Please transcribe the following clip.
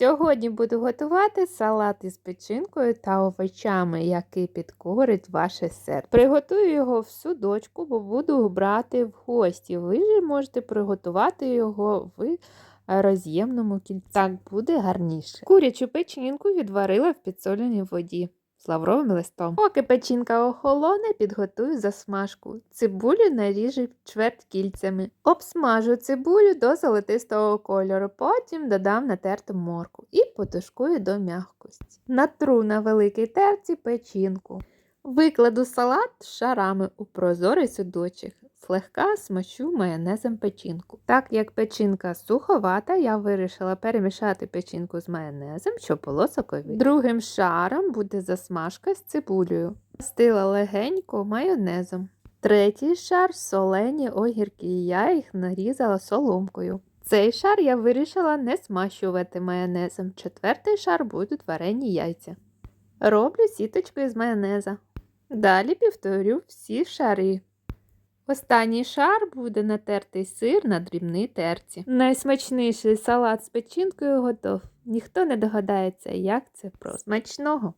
Сьогодні буду готувати салат із печінкою та овочами, який підкорить ваше серце. Приготую його в судочку, бо буду брати в гості. Ви ж можете приготувати його в роз'ємному кільці. Так буде гарніше. Курячу печінку відварила в підсоленій воді з лавровим листом. Поки печінка охолоне, підготую засмажку. Цибулю наріжу чверть кільцями. Обсмажу цибулю до золотистого кольору, потім додам натерту морку і потушкую до м'якості. Натру на великій терці печінку. Викладу салат шарами у прозорий судочок. Злегка смачу майонезом печінку. Так як печінка суховата, я вирішила перемішати печінку з майонезом, щоб було сокові. Другим шаром буде засмажка з цибулею. Стила легенько майонезом. Третій шар солені огірки, я їх нарізала соломкою. Цей шар я вирішила не смащувати майонезом. Четвертий шар будуть варені яйця. Роблю сіточку із майонеза. Далі повторю всі шари. Останній шар буде натертий сир на дрібній терці. Найсмачніший салат з печінкою готов. Ніхто не догадається, як це просто. Смачного!